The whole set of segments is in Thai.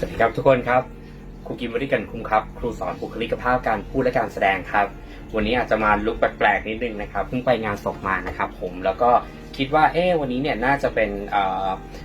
สวัสดีครับทุกคนครับครูกิมวริกันคุ้มครับ ครูสอนบุคลิกภาพการพูดและการแสดงครับ วันนี้อาจจะมาลุกแปลกๆนิดนึงนะครับเพิ่งไปงานศพมานะครับผมแล้วก็คิดว่าเอ๊วันนี้เนี่ยน่าจะเป็นอ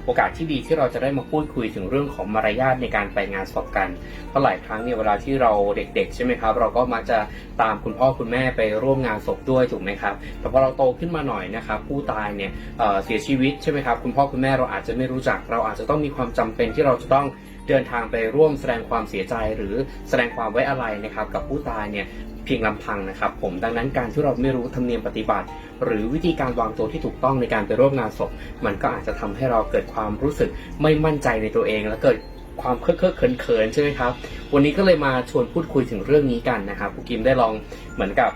โอกาสที่ดีที่เราจะได้มาพูดคุยถึงเรื่องของมารยาทในการไปงานศพกันเพราะหลายครั้งเนี่ยเวลาที่เราเด็ก ๆ ใช่ไหมครับ เราก็มักจะตามคุณพ่อคุณแม่ไปร่วมงานศพด้วยถูกไหมครับแต่พอเราโตขึ้นมาหน่อยนะครับผู้ตายเนี่ยเอ่อเสียชีวิตใช่ไหมครับคุณพ่อคุณแม่เราอาจจะไม่รู้จัก เราอาจจะต้องมีความจำเป็นที่เราจะต้อง เดินทางไปร่วมแสดงความเสียใจหรือแสดงความไว้อะไรนะครับกับผู้ตายเนี่ยเพียงลำพังนะครับผมดังนั้นการที่เราไม่รู้ธรรมเนียมปฏิบัติ หรือวิธีการวางตัวที่ถูกต้องในการไปร่วมงานศพ มันก็อาจจะทำให้เราเกิดความรู้สึกไม่มั่นใจในตัวเอง และเกิดความเคอะเคอะเขินเขินๆใช่ไหมครับ วันนี้ก็เลยมาชวนพูดคุยถึงเรื่องนี้กันนะครับครูกิมได้ลองเหมือนกับ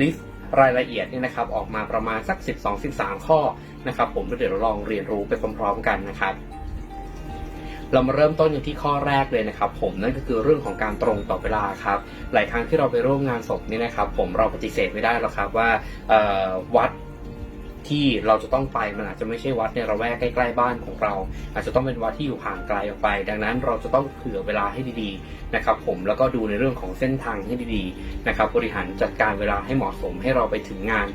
ลิสต์รายละเอียดเนี่ยนะครับออกมาประมาณสัก 12-13 ข้อนะครับผมเดี๋ยวเราลองเรียนรู้ไปพร้อมๆกันนะครับ เรามาเริ่มต้นกันที่ข้อแรกเลยนะครับผมนั่นก็คือเรื่องของการตรงต่อเวลาครับหลายครั้งที่เราไปร่วมงานศพนี่นะครับผมเราปฏิเสธไม่ได้หรอกครับว่าวัดที่เราจะต้องไปมันอาจจะไม่ใช่วัดในระแวกใกล้ๆบ้านของเรา อาจจะต้องเป็นวัดที่อยู่ห่างไกลออกไป ดังนั้นเราจะต้องเผื่อเวลาให้ดีๆนะครับผมแล้วก็ดูในเรื่องของเส้นทางให้ดีๆนะครับบริหารจัดการเวลาให้เหมาะสมให้เราไปถึงงาน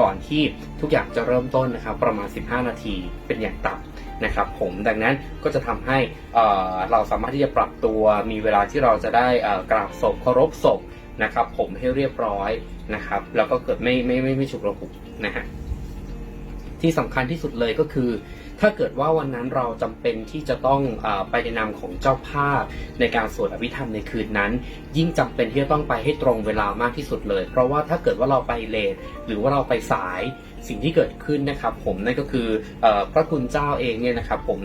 ก่อนที่ทุกอย่างจะเริ่มต้นนะครับประมาณ 15 นาทีเป็นอย่างต่ำนะครับผมดังนั้นก็จะทำให้เอ่อเราสามารถที่จะปรับตัวมีเวลาที่เราจะได้กราบศพเคารพศพนะครับผมให้เรียบร้อยนะครับแล้วก็เกิดไม่ไม่ไม่ไม่ฉุกระหุกนะฮะที่สำคัญที่สุดเลยก็คือ ถ้าเกิดว่าวันนั้นเราจำเป็นที่จะต้องอไปในนามของเจ้าภาพ ในการสวดอภิธรรมในคืนนั้น ยิ่งจำเป็นที่จะต้องไปให้ตรงเวลามากที่สุดเลย เพราะว่าถ้าเกิดว่าเราไปเลทหรือว่าเราไปสายสิ่งที่เกิดขึ้นนะครับ ผมนั่นก็คืออพระคุณเจ้าเองเนี่ยนะครับผม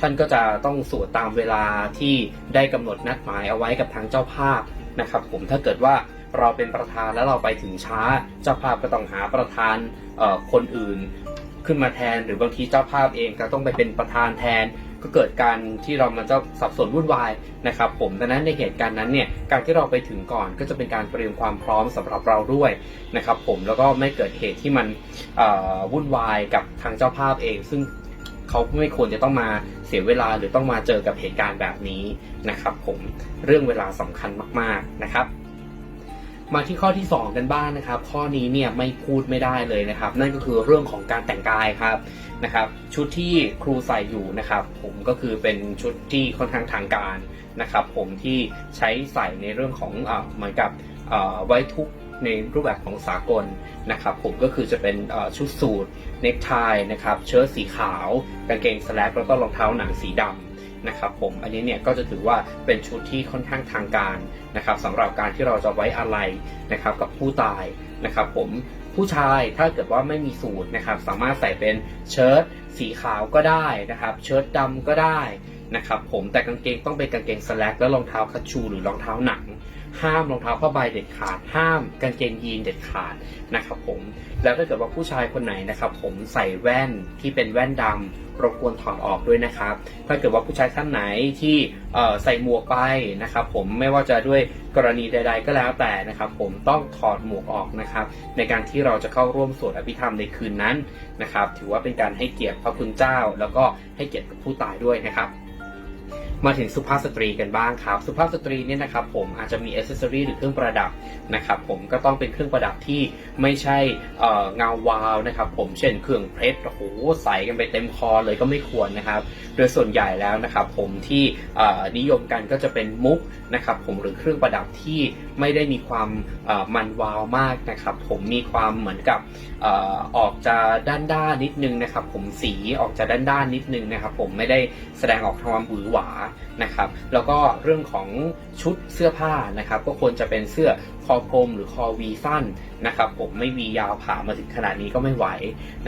ท่านก็จะต้องสวดตามเวลาที่ได้กำหนดนัดหมายเอาไว้กับทางเจ้าภาพนะครับผมถ้าเกิดว่าเราเป็นประธานแล้วเราไปถึงช้า เจ้าภาพก็ต้องหาประธานคนอื่น ขึ้นมาแทน หรือบางทีเจ้าภาพเองก็ต้องไปเป็นประธานแทน ก็เกิดการที่เรามันจะสับสนวุ่นวายนะครับ ผมดังนั้นในเหตุการณ์นั้นเนี่ยการที่เราไปถึงก่อนก็จะเป็นการเตรียมความพร้อมสำหรับเราด้วยนะครับ ผมแล้วก็ไม่เกิดเหตุที่มันวุ่นวายกับทางเจ้าภาพเอง ซึ่งเขาไม่ควรจะต้องมาเสียเวลาหรือต้องมาเจอกับเหตุการณ์แบบนี้นะครับ ผมเรื่องเวลาสำคัญมาก ๆนะครับ มาที่ข้อที่ 2 กันบ้างนะครับ ข้อนี้เนี่ยไม่พูดไม่ได้เลยนะครับ นั่นก็คือเรื่องของการแต่งกายครับนะครับ ชุดที่ครูใส่อยู่นะครับ ผมก็คือเป็นชุดที่ค่อนข้างทางการนะครับ ผมที่ใช้ใส่ในเรื่องของเหมือนกับไว้ทุกในรูปแบบของสากลนะครับ ผมก็คือจะเป็นชุดสูทเนคไทนะครับ เชิ้ตสีขาว กางเกงสแลกแล้วก็รองเท้าหนังสีดำ นะครับผมอันนี้เนี่ยก็จะถือว่าเป็นชุดที่ค่อนข้างทางการนะครับสำหรับการที่เราจะไว้อะไรนะครับกับผู้ตายนะครับผมผู้ชายถ้าเกิดว่าไม่มีสูตรนะครับสามารถใส่เป็นเชิ้ตสีขาวก็ได้นะครับเชิ้ตดำก็ได้นะครับผมแต่กางเกงต้องเป็นกางเกงสแลกและรองเท้าคัชชู หรือรองเท้าหนัง ห้ามรองเท้าผ้าใบเด็ดขาด ห้ามกางเกงยีนเด็ดขาดนะครับผมแล้วถ้าเกิดว่าผู้ชายคนไหนนะครับผมใส่แว่นที่เป็นแว่นดำรบกวนถอดออกด้วยนะครับถ้าเกิดว่าผู้ชายท่านไหนที่ใส่หมวกไปนะครับผมไม่ว่าจะด้วยกรณีใด ๆ ก็แล้วแต่นะครับผมต้องถอดหมวกออกนะครับในการที่เราจะเข้าร่วมสวดอภิธรรมในคืนนั้นนะครับถือว่าเป็นการให้เกียรติพระคุณเจ้า แล้วก็ให้เกียรติผู้ตายด้วยนะครับ มาถึงสุภาพสตรีกันบ้างครับ สุภาพสตรีเนี่ยนะครับผมอาจจะมีอ c เซสซอรีหรือเครื่องประดับนะครับผมก็ต้องเป็นเครื่องประดับที่ไม่ใช่เเงาวาวนะครับผมเช่นเครื่องเพชรโอ้โหใส่กันไปเต็มคอเลยก็ไม่ควรนะครับ โดยส่วนใหญ่แล้วนะครับผมที่นิยมกันก็จะเป็นมุกนะครับผมหรือเครื่องประดับที่ไม่ได้มีความมันวาวมากนะครับ ผมมีความเหมือนกับอออกจะด้านด้านนิดนึงนะครับ ผมสีออกจะด้านด้านนิดนึงนะครับ ผมไม่ได้แสดงออกทางความหวือหวานะครับ แล้วก็เรื่องของชุดเสื้อผ้านะครับ ก็ควรจะเป็นเสื้อคอกลมหรือคอวีสั้น นะครับผมไม่วียาวผ่ามาถึงขนาดนี้ก็ไม่ไหว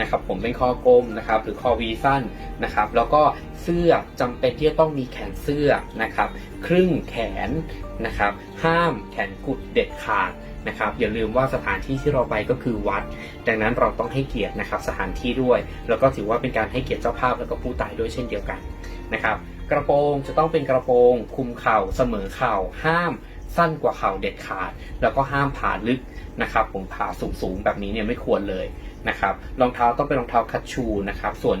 นะครับผมเป็นคอกลมนะครับหรือคอวีสั้นนะครับแล้วก็เสื้อจำเป็นที่จะต้องมีแขนเสื้อนะครับครึ่งแขนนะครับห้ามแขนกุดเด็ดขาดนะครับอย่าลืมว่าสถานที่ที่เราไปก็คือวัด ดังนั้นเราต้องให้เกียรตินะครับสถานที่ด้วย แล้วก็ถือว่าเป็นการให้เกียรติเจ้าภาพแล้วก็ผู้ตายด้วยเช่นเดียวกันนะครับกระโปรงจะต้องเป็นกระโปรงคุมเข่าเสมอเข่าห้าม สั้นกว่าเข่าเด็ดขาด แล้วก็ห้ามผ่าลึกนะครับผมผ่าสูงๆแบบนี้เนี่ยไม่ควรเลย นะครับรองเท้าต้องเป็นรองเท้าคัชชูนะครับส่วน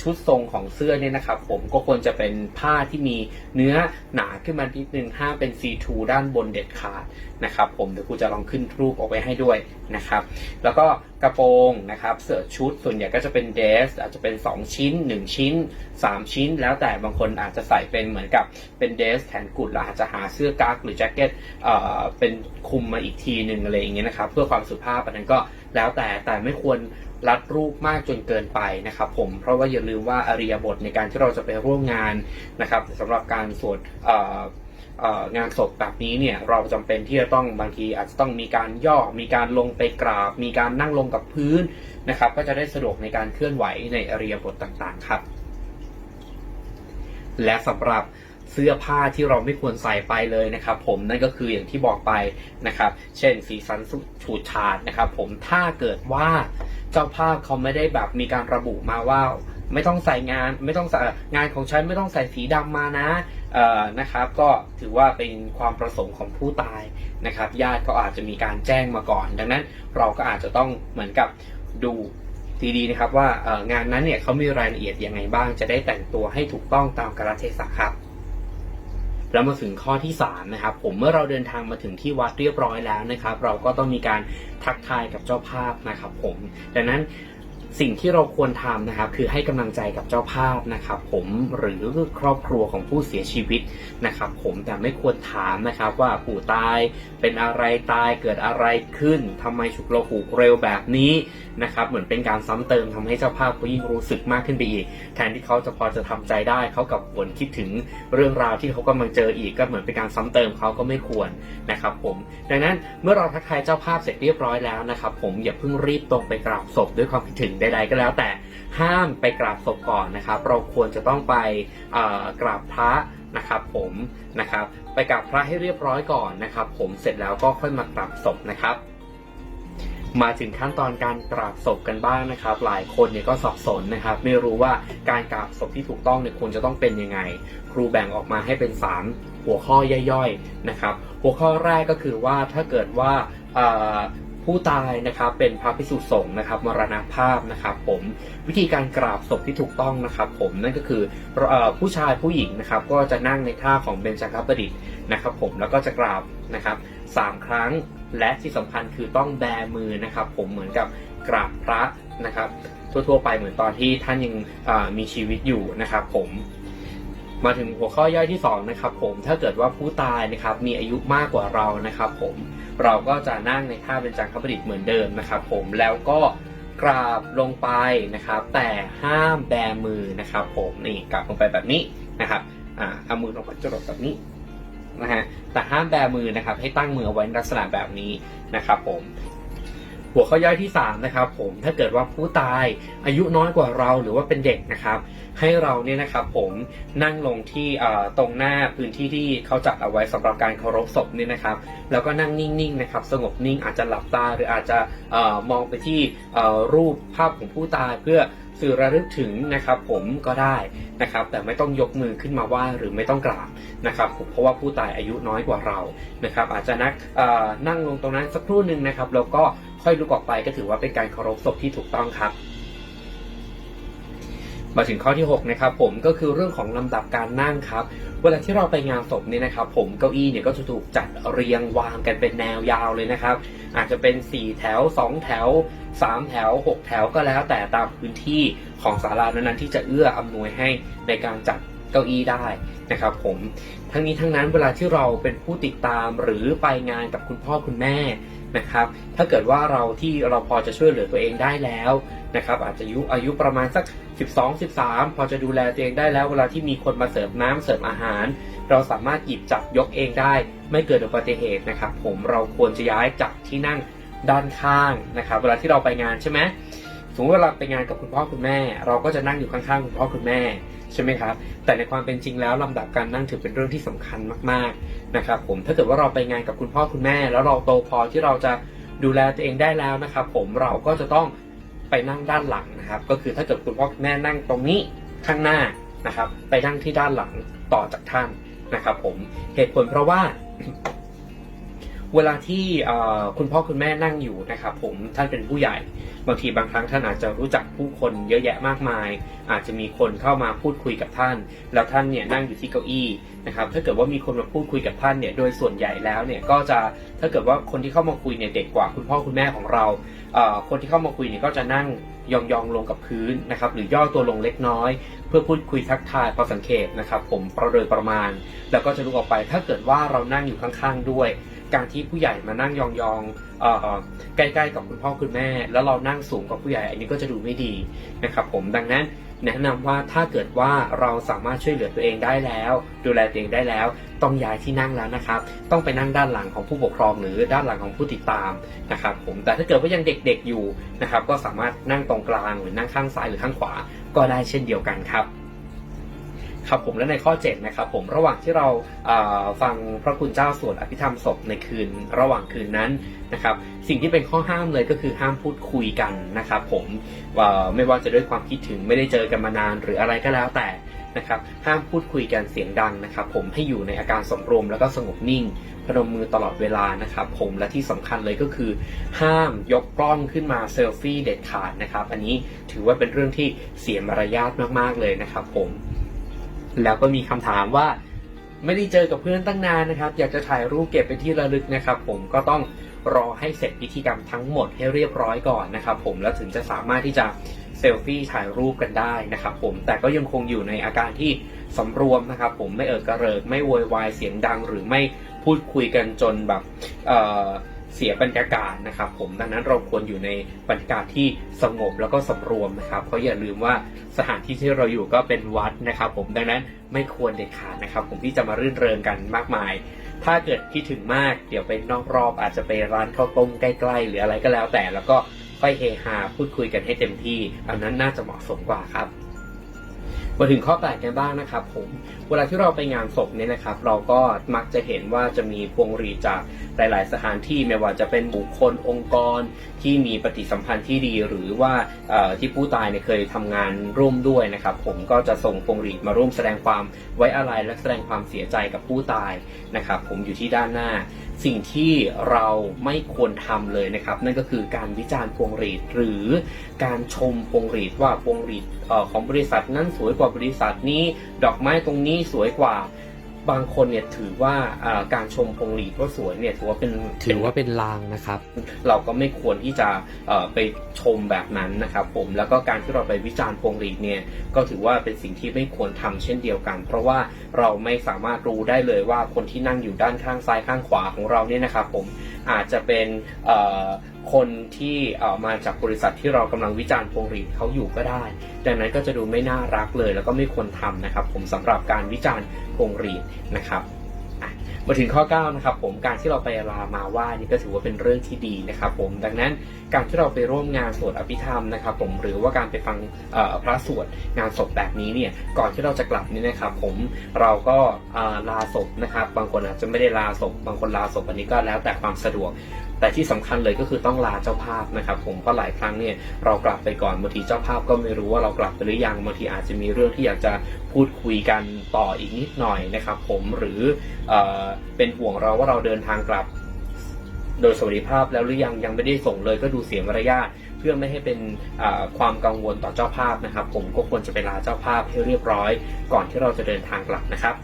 ชุดทรงของเสื้อเนี่ยนะครับผมก็ควรจะเป็นผ้าที่มีเนื้อหนาขึ้นมานิดนึงห้ามเป็น C2 ด้านบนเด็ดขาดนะครับผมเดี๋ยวครูจะลองขึ้นรูปออกไปให้ด้วยนะครับแล้วก็กระโปรงนะครับเสื้อชุดส่วนใหญ่ก็จะเป็นเดสอาจจะเป็น 2 ชิ้น 1 ชิ้น 3 ชิ้น แล้วแต่บางคนอาจจะใส่เป็นเหมือนกับเป็นเดสแขนกุดแล้วอาจจะหาเสื้อกั๊กหรือแจ็คเก็ตเป็นคลุมมาอีกทีหนึ่งอะไรอย่างเงี้ยนะครับเพื่อความสุภาพอันนั้นก็ แล้วแต่แต่ไม่ควรรัดรูปมากจนเกินไปนะครับผมเพราะว่าอย่าลืมว่าอริยบทในการที่เราจะไปร่วมงานนะครับสำหรับการสวดงานศพแบบนี้เนี่ยเราจำเป็นที่จะต้องบางทีอาจจะต้องมีการย่อ มีการลงไปกราบ มีการนั่งลงกับพื้นนะครับ ก็จะได้สะดวกในการเคลื่อนไหวในอริยบทต่างๆครับ และสำหรับ เสื้อผ้าที่เราไม่ควรใส่ไปเลยนะครับผมนั่นก็คืออย่างที่บอกไปนะครับ เช่นสีสันฉูดฉาดนะครับผมถ้าเกิดว่าเจ้าภาพเขาไม่ได้แบบมีการระบุมาว่าไม่ต้องใส่งานไม่ต้องใส่งานของฉันไม่ต้องใส่สีดำมานะเอ่อนะครับก็ถือว่าเป็นความประสงค์ของผู้ตายนะครับ ญาติก็อาจจะมีการแจ้งมาก่อน ดังนั้นเราก็อาจจะต้องเหมือนกับดูดีๆนะครับว่างานนั้นเนี่ยเขามีรายละเอียดยังไงบ้างจะได้แต่งตัวให้ถูกต้องตามกาลเทศะครับ แล้วมาถึงข้อที่3นะครับผมเมื่อเราเดินทางมาถึงที่วัดเรียบร้อยแล้วนะครับ เราก็ต้องมีการทักทายกับเจ้าภาพนะครับผมดังนั้น สิ่งที่เราควรทำนะครับ คือให้กำลังใจกับเจ้าภาพนะครับ ผมหรือครอบครัวของผู้เสียชีวิตนะครับ ผมแต่ไม่ควรถามนะครับว่าปู่ตายเป็นอะไรตายเกิดอะไรขึ้นทำไมฉุกระหุกเร็วแบบนี้นะครับ เหมือนเป็นการซ้ำเติมทำให้เจ้าภาพก็ยิ่งรู้สึกมากขึ้นไปอีก แทนที่เขาจะพอจะทำใจได้เขากับผลคิดถึงเรื่องราวที่เขากำลังเจออีกก็เหมือนเป็นการซ้ำเติมเขาก็ไม่ควรนะครับ ผมดังนั้นเมื่อเราทักทายเจ้าภาพเสร็จเรียบร้อยแล้วนะครับ ผมอย่าเพิ่งรีบตรงไปกราบศพด้วยความคิดถึงใด ๆ ก็แล้วแต่ห้ามไปกราบศพก่อนนะครับ เราควรจะต้องไปกราบพระนะครับผมนะครับไปกราบพระให้เรียบร้อยก่อนนะครับ ผมเสร็จแล้วก็ค่อยมากราบศพนะครับมาถึงขั้นตอนการกราบศพกันบ้างนะครับ หลายคนเนี่ยก็สับสนนะครับ ไม่รู้ว่าการกราบศพที่ถูกต้องเนี่ยควรจะต้องเป็นยังไง ครูแบ่งออกมาให้เป็น 3 หัวข้อย่อยๆนะครับ หัวข้อแรกก็คือว่าถ้าเกิดว่า ผู้ตายนะครับเป็นพระพิสุสงฆ์นะครับมรณภาพนะครับผมวิธีการกราบศพที่ถูกต้องนะครับผมนั่นก็คืออผู้ชายผู้หญิงนะครับก็จะนั่งในท่าของเบญจคับดิษฐ์นะครับผมแล้วก็จะกราบนะครับสามครั้งและที่สำคัญคือต้องแบมือนะครับผมเหมือนกับกราบพระนะครับทั่วๆไปเหมือนตอนที่ท่านยังมีชีวิตอยู่นะครับผมมาถึงหัวข้อย่อยที่2นะครับผมถ้าเกิดว่าผู้ตายนะครับมีอายุมากกว่าเรานะครับผม เราก็จะนั่งในท่าเป็นจังคประดิษฐ์เหมือนเดิมนะครับ ผมแล้วก็กราบลงไปนะครับ แต่ห้ามแบมือนะครับ ผมนี่กราบลงไปแบบนี้นะครับอ่าเอามือลงไปจรดแบบนี้นะฮะแต่ห้ามแบมือนะครับ ให้ตั้งมือเอาไว้ในลักษณะแบบนี้นะครับ ผม หัวข้อย่อยที่ 3 นะครับผมถ้าเกิดว่าผู้ตายอายุน้อยกว่าเราหรือว่าเป็นเด็กนะครับ ให้เราเนี่ยนะครับผมนั่งลงที่ตรงหน้าพื้นที่ที่เขาจัดเอาไว้สำหรับการเคารพศพเนี่ยนะครับ แล้วก็นั่งนิ่งๆนะครับสงบนิ่งอาจจะหลับตาหรืออาจจะมองไปที่รูปภาพของผู้ตายเพื่อ สื่อระลึกถึงนะครับผมก็ได้นะครับ แต่ไม่ต้องยกมือขึ้นมาไหว้หรือไม่ต้องกราบนะครับผมเพราะว่าผู้ตายอายุน้อยกว่าเรานะครับ อาจจะนักเอ่อนั่งลงตรงนั้นสักครู่หนึ่งนะครับ แล้วก็ค่อยลุกออกไปก็ถือว่าเป็นการเคารพศพที่ถูกต้องครับ มาถึงข้อที่6นะครับผมก็คือเรื่องของลำดับการนั่งครับ เวลาที่เราไปงานศพเนี่ยนะครับผมเก้าอี้เนี่ยก็จะถูกจัดเรียงวางกันเป็นแนวยาวเลยนะครับ อาจจะเป็น 4 แถว 2 แถว 3 แถว 6 แถวก็แล้วแต่ตามพื้นที่ของศาลานั้นๆที่จะเอื้ออำนวยให้ในการจัดเก้าอี้ได้นะครับผมทั้งนี้ทั้งนั้นเวลาที่เราเป็นผู้ติดตามหรือไปงานกับคุณพ่อคุณแม่ นะครับ ถ้าเกิดว่าเราที่เราพอจะช่วยเหลือตัวเองได้แล้วนะครับอาจจะอายุอายุประมาณสัก 12 13 พอจะดูแลตัวเองได้แล้วเวลาที่มีคนมาเสิร์ฟน้ำเสิร์ฟอาหาร เราสามารถหยิบจับยกเองได้ ไม่เกิดอุบัติเหตุนะครับ ผมเราควรจะย้ายจากที่นั่งด้านข้างนะครับเวลาที่เราไปงานใช่ไหมสมมติเวลาไปงานกับคุณพ่อคุณแม่ เราก็จะนั่งอยู่ข้างๆคุณพ่อคุณแม่ ใช่ไหมครับ แต่ในความเป็นจริงแล้วลำดับการนั่งถือเป็นเรื่องที่สำคัญมากๆนะครับผมถ้าเกิดว่าเราไปงานกับคุณพ่อคุณแม่ แล้วเราโตพอที่เราจะดูแลตัวเองได้แล้วนะครับ ผมเราก็จะต้องไปนั่งด้านหลังนะครับ ก็คือถ้าเกิดคุณพ่อคุณแม่นั่งตรงนี้ข้างหน้านะครับ ไปนั่งที่ด้านหลังต่อจากท่านนะครับ ผมเหตุผลเพราะว่า เวลาที่คุณพ่อคุณแม่นั่งอยู่นะครับผมท่านเป็นผู้ใหญ่ บางทีบางครั้งท่านอาจจะรู้จักผู้คนเยอะแยะมากมาย อาจจะมีคนเข้ามาพูดคุยกับท่าน แล้วท่านเนี่ยนั่งอยู่ที่เก้าอี้นะครับถ้าเกิดว่ามีคนมาพูดคุยกับท่านเนี่ยโดยส่วนใหญ่แล้วเนี่ยก็จะถ้าเกิดว่าคนที่เข้ามาคุยเนี่ยเด็กกว่าคุณพ่อคุณแม่ของเราคนที่เข้ามาคุยเนี่ยก็จะนั่งยองๆลงกับพื้นนะครับหรือย่อตัวลงเล็กน้อย เพื่อพูดคุยทักทายพอสังเกตนะครับผมประโดยประมาณ แล้วก็จะลุกออกไปถ้าเกิดว่าเรานั่งอยู่ข้างๆด้วย การที่ผู้ใหญ่มานั่งยองๆเอ่อใกล้ๆกับคุณพ่อคุณแม่ แล้วเรานั่งสูงกว่าผู้ใหญ่ อันนี้ก็จะดูไม่ดีนะครับผมดังนั้นแนะนำว่าถ้าเกิดว่าเราสามารถช่วยเหลือตัวเองได้แล้ว ดูแลตัวเองได้แล้ว ต้องย้ายที่นั่งแล้วนะครับ ต้องไปนั่งด้านหลังของผู้ปกครอง หรือด้านหลังของผู้ติดตามนะครับผมแต่ถ้าเกิดว่ายังเด็กๆอยู่นะครับก็สามารถนั่งตรงกลางหรือนั่งข้างซ้ายหรือข้างขวา ก็ได้เช่นเดียวกันครับ ครับผมและในข้อ7นะครับผมระหว่างที่เราฟังพระคุณเจ้าสวดอภิธรรมศพในคืนระหว่างคืนนั้นนะครับสิ่งที่เป็นข้อห้ามเลยก็คือห้ามพูดคุยกันนะครับผมไม่ว่าจะด้วยความคิดถึงไม่ได้เจอกันมานานหรืออะไรก็แล้วแต่นะครับห้ามพูดคุยกันเสียงดังนะครับผมให้อยู่ในอาการสำรวมแล้วก็สงบนิ่ง พนมมือตลอดเวลานะครับผมและที่สำคัญเลยก็คือ ห้ามยกกล้องขึ้นมาเซลฟี่เด็ดขาดนะครับอันนี้ถือว่าเป็นเรื่องที่เสียมารยาทมากๆเลยนะครับผม แล้วก็มีคำถามว่าไม่ได้เจอกับเพื่อนตั้งนานนะครับ อยากจะถ่ายรูปเก็บเป็นที่ระลึกนะครับ ผมก็ต้องรอให้เสร็จพิธีกรรมทั้งหมดให้เรียบร้อยก่อนนะครับผมแล้วถึงจะสามารถที่จะเซลฟี่ถ่ายรูปกันได้นะครับผมแต่ก็ยังคงอยู่ในอาการที่สำรวมนะครับผมไม่เอิกกระเริกไม่โวยวายเสียงดัง หรือไม่พูดคุยกันจนแบบเอ่อ เสียบรรยากาศนะครับ ผมดังนั้นเราควรอยู่ในบรรยากาศที่สงบแล้วก็สำรวมนะครับ เพราะอย่าลืมว่าสถานที่ที่เราอยู่ก็เป็นวัดนะครับ ผมดังนั้นไม่ควรเด็ดขาดนะครับ ผมที่จะมารื่นเริงกันมากมาย ถ้าเกิดคิดถึงมากเดี๋ยวไปนอกรอบ อาจจะไปร้านข้าวต้มใกล้ๆหรืออะไรก็แล้วแต่แล้วก็ค่อยเฮฮาพูดคุยกันให้เต็มที่ อันนั้นน่าจะเหมาะสมกว่าครับ มาถึงข้อแปดกันบ้างนะครับผมเวลาที่เราไปงานศพเนี่ยนะครับ เราก็มักจะเห็นว่าจะมีพวงหรีดจากหลาย ๆ สถานที่ไม่ว่าจะเป็นบุคคลองค์กรที่มีปฏิสัมพันธ์ที่ดีหรือว่าที่ผู้ตายเนี่ยเคยทำงานร่วมด้วยนะครับ ผมก็จะส่งพวงหรีดมาร่วมแสดงความไว้อาลัยและแสดงความเสียใจกับผู้ตายนะครับ ผมอยู่ที่ด้านหน้า สิ่งที่เราไม่ควรทำเลยนะครับ นั่นก็คือการวิจารณ์พวงหรีดหรือการชมพวงหรีดว่าพวงหรีดของบริษัทนั้นสวยกว่าบริษัทนี้ ดอกไม้ตรงนี้สวยกว่า บางคนเนี่ยถือว่าอ่าการชมพวงหรีดว่าสวยเนี่ยถือว่าเป็นถือว่าเป็นลางนะครับ เราก็ไม่ควรที่จะเอ่อไปชมแบบนั้นนะครับผมแล้วก็การที่เราไปวิจารณ์พวงหรีดเนี่ยก็ถือว่าเป็นสิ่งที่ไม่ควรทำเช่นเดียวกัน เพราะว่าเราไม่สามารถรู้ได้เลยว่าคนที่นั่งอยู่ด้านข้างซ้ายข้างขวาของเราเนี่ยนะครับผม อาจจะเป็นคนที่เอ่อมาจากบริษัทที่เรากำลังวิจารณ์พวงหรีดเขาอยู่ก็ได้ ดังนั้นก็จะดูไม่น่ารักเลย แล้วก็ไม่ควรทำนะครับ ผมสำหรับการวิจารณ์พวงหรีดนะครับ มาถึงข้อ9นะครับผมการที่เราไปลามาไหว้นี่ก็ถือว่าเป็นเรื่องที่ดีนะครับผมดังนั้นการที่เราไปร่วมงานสวดอภิธรรมนะครับผมหรือว่าการไปฟังพระสวดงานศพแบบนี้เนี่ยก่อนที่เราจะกลับนี่นะครับผมเราก็ลาศพนะครับบางคนอาจจะไม่ได้ลาศพบางคนลาศพอันนี้ก็แล้วแต่ความสะดวก แต่ที่สำคัญเลยก็คือต้องลาเจ้าภาพนะครับผมเพราะหลายครั้งเนี่ยเรากลับไปก่อนบางทีเจ้าภาพก็ไม่รู้ว่าเรากลับไปหรือยังบางทีอาจจะมีเรื่องที่อยากจะพูดคุยกันต่ออีกนิดหน่อยนะครับผมหรือเออเป็นห่วงเราว่าเราเดินทางกลับโดยสวัสดิภาพแล้วหรือยังยังไม่ได้ส่งเลยก็ดูเสียมารยาทเพื่อไม่ให้เป็นความกังวลต่อเจ้าภาพนะครับ ผมก็ควรจะไปลาเจ้าภาพให้เรียบร้อย ก่อนที่เราจะเดินทางกลับนะครับ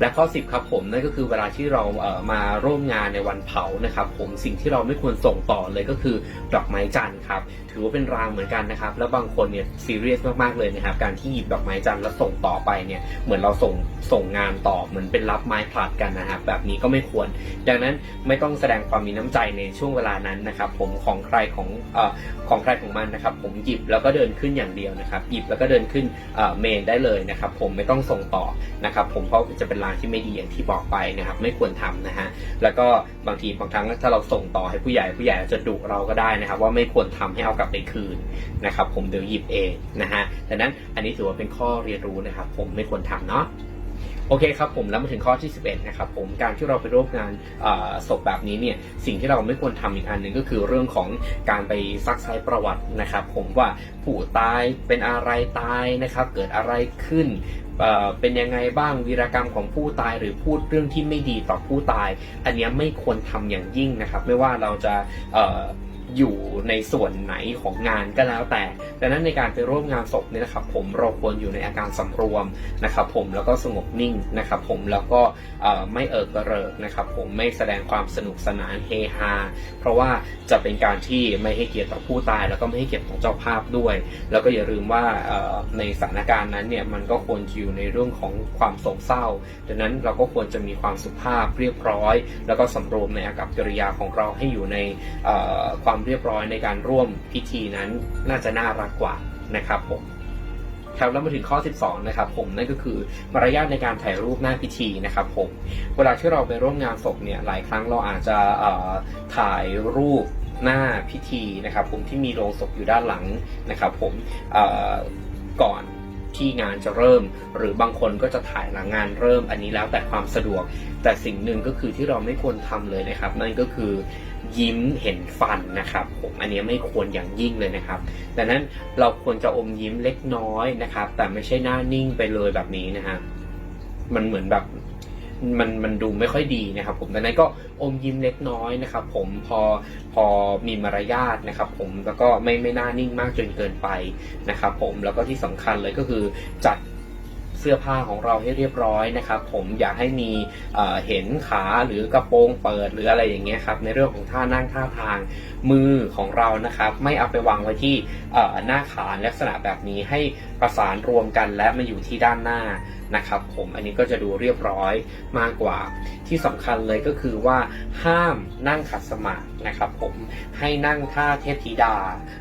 และข้อ 10 ครับผมนั่นก็คือเวลาที่เราเอ่อมาร่วมงานในวันเผานะครับ ผมสิ่งที่เราไม่ควรส่งต่อเลยก็คือดอกไม้จันทร์ครับถือว่าเป็นรางเหมือนกันนะครับ แล้วบางคนเนี่ยซีเรียสมากๆเลยนะครับ การที่หยิบดอกไม้จันทร์แล้วส่งต่อไปเนี่ยเหมือนเราส่งส่งงานต่อเหมือนเป็นรับไม้ผลัดกันนะครับแบบนี้ก็ไม่ควร ดังนั้นไม่ต้องแสดงความมีน้ำใจในช่วงเวลานั้นนะครับ ผมของใครของเอ่อของใครของมันนะครับ ผมหยิบแล้วก็เดินขึ้นอย่างเดียวนะครับ หยิบแล้วก็เดินขึ้นเมนได้เลยนะครับ ผมไม่ต้องส่งต่อนะครับ ผมเพราะจะเป็นลางที่ไม่ดีอย่างที่บอกไปนะครับไม่ควรทำนะฮะแล้วก็บางทีบางครั้งถ้าเราส่งต่อให้ผู้ใหญ่ผู้ใหญ่จะดุเราก็ได้นะครับ ว่าไม่ควรทำให้เอากลับไปคืนนะครับ ผมเดี๋ยวหยิบเองนะฮะดังนั้นอันนี้ถือว่าเป็นข้อเรียนรู้นะครับ ผมไม่ควรทำเนาะ โอเคครับผมแล้วมาถึงข้อที่ 11นะครับผมการที่เราไปร่วมงานศพแบบนี้เนี่ยสิ่งที่เราไม่ควรทำอีกอันหนึ่งก็คือเรื่องของการไปซักไซประวัตินะครับผมว่าผู้ตายเป็นอะไรตายนะครับเกิดอะไรขึ้นเป็นยังไงบ้างวีรกรรมของผู้ตายหรือพูดเรื่องที่ไม่ดีต่อผู้ตาย อันนี้ไม่ควรทำอย่างยิ่งนะครับ ไม่ว่าเราจะ อยู่ในส่วนไหนของงานก็แล้วแต่ ดังนั้นในการไปร่วมงานศพเนี่ยนะครับผมเราควรอยู่ในอาการสำรวมนะครับผมแล้วก็สงบนิ่งนะครับผมแล้วก็ไม่เอิกกระเริกนะครับผมไม่แสดงความสนุกสนานเฮฮา เพราะว่าจะเป็นการที่ไม่ให้เกียรติต่อผู้ตาย แล้วก็ไม่ให้เกียรติขอเจ้าภาพด้วย แล้วก็อย่าลืมว่าในสถานการณ์นั้นเนี่ยมันก็ควรจะอยู่ในเรื่องของความโศกเศร้า ดังนั้นเราก็ควรจะมีความสุภาพเรียบร้อย แล้วก็สำรวมในอากับกิริยาของเราให้อยู่ในความเรียบร้อยในการร่วมพิธีนั้นน่าจะน่ารักกว่านะครับผมครับแล้วมาถึงข้อ 12 นะครับผมนั่นก็คือมารยาทในการถ่ายรูปหน้าพิธีนะครับผมเวลาที่เราไปร่วมงานศพเนี่ยหลายครั้งเราอาจจะถ่ายรูปหน้าพิธีนะครับ ผมที่มีโลงศพอยู่ด้านหลังนะครับ ผมก่อนที่งานจะเริ่ม หรือบางคนก็จะถ่ายหลังงานเริ่ม อันนี้แล้วแต่ความสะดวก แต่สิ่งหนึ่งก็คือที่เราไม่ควรทำเลยนะครับ นั่นก็คือ ยิ้มเห็นฟันนะครับ ผมอันนี้ไม่ควรอย่างยิ่งเลยนะครับ ดังนั้นเราควรจะอมยิ้มเล็กน้อยนะครับ แต่ไม่ใช่หน้านิ่งไปเลยแบบนี้นะฮะมันเหมือนแบบมันมันดูไม่ค่อยดีนะครับ ผมดังนั้นก็อมยิ้มเล็กน้อยนะครับ ผมพอพอมีมารยาทนะครับ ผมแล้วก็ไม่ไม่น่านิ่งมากจนเกินไปนะครับ ผมแล้วก็ที่สำคัญเลยก็คือจัด เสื้อผ้าของเราให้เรียบร้อยนะครับ ผมอยากให้มีเห็นขาหรือกระโปรงเปิดหรืออะไรอย่างเงี้ยครับในเรื่องของท่านั่งท่าทางมือของเรานะครับ ไม่เอาไปวางไว้ที่หน้าขาลักษณะแบบนี้ให้ประสานรวมกันและมาอยู่ที่ด้านหน้านะครับผมอันนี้ก็จะดูเรียบร้อยมากกว่า ที่สำคัญเลยก็คือว่าห้ามนั่งขัดสมาธินะครับผมให้นั่งท่าเทพธิดา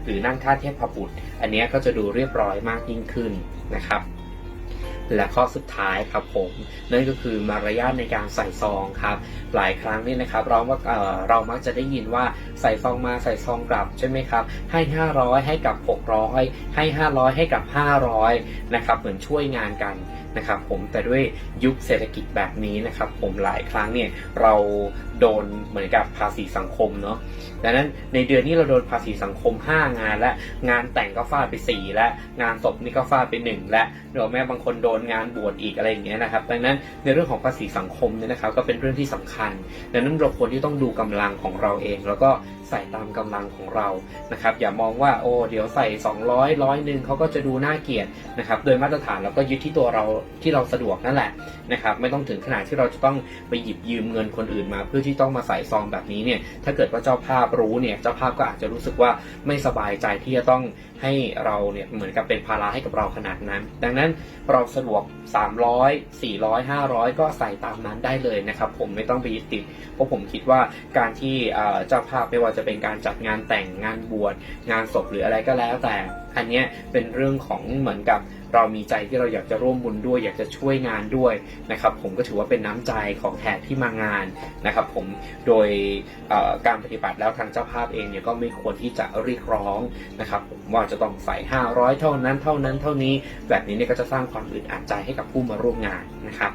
หรือนั่งท่าเทพบุตร อันนี้ก็จะดูเรียบร้อยมากยิ่งขึ้นนะครับ และข้อสุดท้ายครับผมนั่นก็คือมารยาทในการใส่ซองครับ หลายครั้งนี่นะครับเราว่าเออเรามักจะได้ยินว่าใส่ซองมาใส่ซองกลับใช่ไหมครับให้ 500 ให้กับ 600 ให้ 500 ให้กับ 500นะครับเหมือนช่วยงานกัน นะครับผมแต่ด้วยยุคเศรษฐกิจแบบนี้นะครับผมหลายครั้งเนี่ยเราโดนเหมือนกับภาษีสังคมเนาะดังนั้นในเดือนนี้เราโดนภาษีสังคม 5 งานและงานแต่งก็ฟาดไป 4 และงานศพนี่ก็ฟาดไป 1 และเดี๋ยวแม่บางคนโดนงานบวชอีกอะไรอย่างเงี้ยนะครับดังนั้นในเรื่องของภาษีสังคมเนี่ยนะครับก็เป็นเรื่องที่สำคัญ ดังนั้นเราควรที่ต้องดูกำลังของเราเอง แล้วก็ใส่ตามกำลังของเรานะครับอย่ามองว่าโอ้เดี๋ยวใส่ 200ร้อยหนึ่งเขาก็จะดูน่าเกลียดนะครับโดยมาตรฐานเราก็ยึดที่ตัวเราที่เราสะดวกนั่นแหละนะครับไม่ต้องถึงขนาดที่เราจะต้องไปหยิบยืมเงินคนอื่นมา เพื่อที่ต้องมาใส่ซองแบบนี้เนี่ยถ้าเกิดว่าเจ้าภาพรู้เนี่ยเจ้าภาพก็อาจจะรู้สึกว่าไม่สบายใจที่จะต้อง ให้เราเนี่ยเหมือนกับเป็นภาระให้กับเราขนาดนั้น ดังนั้นเราสะดวก 300 400 500 ก็ใส่ตามนั้นได้เลยนะครับ ผมไม่ต้องไปยึดติด เพราะผมคิดว่าการที่เจ้าภาพไม่ว่าจะเป็นการจัดงานแต่งงานบวชงานศพหรืออะไรก็แล้วแต่ อันเนี้ยเป็นเรื่องของเหมือนกับเรามีใจที่เราอยากจะร่วมบุญด้วย อยากจะช่วยงานด้วยนะครับผมก็ถือว่าเป็นน้ำใจของแขกที่มางานนะครับผมโดยการปฏิบัติแล้วทางเจ้าภาพเองเนี่ยก็ไม่ควรที่จะเรียกร้องนะครับว่าจะต้องใส่ 500 เท่านั้นเท่านั้นเท่านี้ แบบนี้เนี่ยก็จะสร้างความอึดอัดใจให้กับผู้มาร่วมงานนะครับ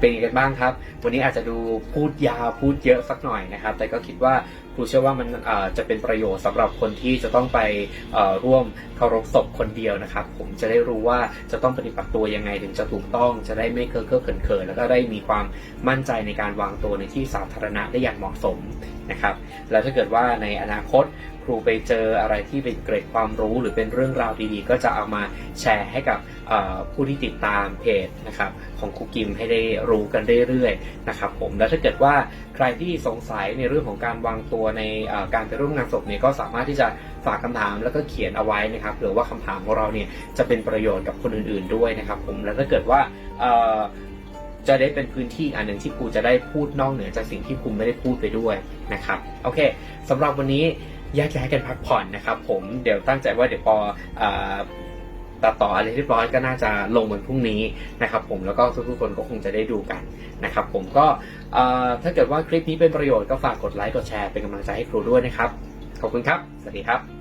เป็นยังไงบ้างครับ วันนี้อาจจะดูพูดยาวพูดเยอะสักหน่อยนะครับ แต่ก็คิดว่าครูเชื่อว่ามันจะเป็นประโยชน์สำหรับคนที่จะต้องไปร่วมเคารพศพคนเดียวนะครับ ผมจะได้รู้ว่าจะต้องปฏิบัติตัวยังไงถึงจะถูกต้อง จะได้ไม่เคอะเคอะเขินเขินแล้วก็ได้มีความมั่นใจในการวางตัวในที่สาธารณะได้อย่างเหมาะสมนะครับ แล้วถ้าเกิดว่าในอนาคต ครูไปเจออะไรที่เป็นเกร็ดความรู้หรือเป็นเรื่องราวดีๆ ก็จะเอามาแชร์ให้กับผู้ที่ติดตามเพจนะครับของครูกิมให้ได้รู้กันเรื่อยๆนะครับผมแล้วถ้าเกิดว่าใครที่สงสัยในเรื่องของการวางตัวในการไปร่วมงานศพเนี่ยก็สามารถที่จะฝากคำถามแล้วก็เขียนเอาไว้นะครับหรือว่าคำถามของเราเนี่ยจะเป็นประโยชน์กับคนอื่นๆด้วยนะครับผมแล้วถ้าเกิดว่าจะได้เป็นพื้นที่อันหนึ่งที่ครูจะได้พูดนอกเหนือจากสิ่งที่ครูไม่ได้พูดไปด้วยนะครับโอเคสำหรับวันนี้ แยกย้ายกันพักผ่อนนะครับผมเดี๋ยวตั้งใจว่าเดี๋ยวพอตัดต่ออะไรเรียบร้อยก็น่าจะลงวันพรุ่งนี้นะครับผมแล้วก็ทุกๆคนก็คงจะได้ดูกันนะครับผมก็ถ้าเกิดว่าคลิปนี้เป็นประโยชน์ก็ฝากกดไลค์กดแชร์เป็นกำลังใจให้ครูด้วยนะครับ ขอบคุณครับ สวัสดีครับ